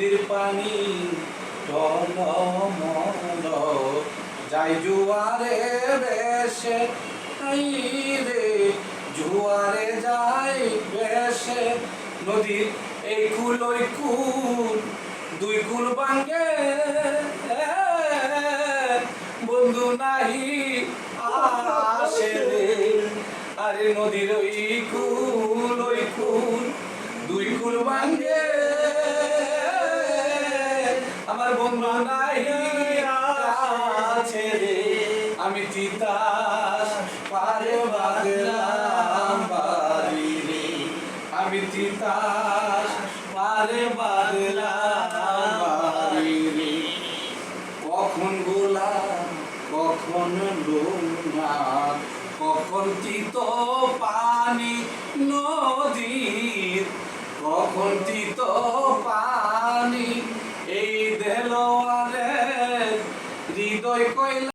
নদীর পানি টলমল। যাই জুয়ারে বেশে রে জুয়ারে যাই বেশে নদীর এই কুল, ওই কুল, দুই কুল বাঙ্গে বন্ধু নাহি আসে রে। আরে নদীর ওই কুল ওই কুল, দুই কুল বাঙ্গে আমার বন্ধু নাই আছে রে। আমি তিতাস, পারে বাগলাম বাড়ি রে আমি তিতাস, পারে বাগলাম বাড়ি রে কখন গোলাম কখন লোনা, কখন তিত পানি নদীর, কখন তিত পানি এই দেলোয়ারে হৃদয় কইলা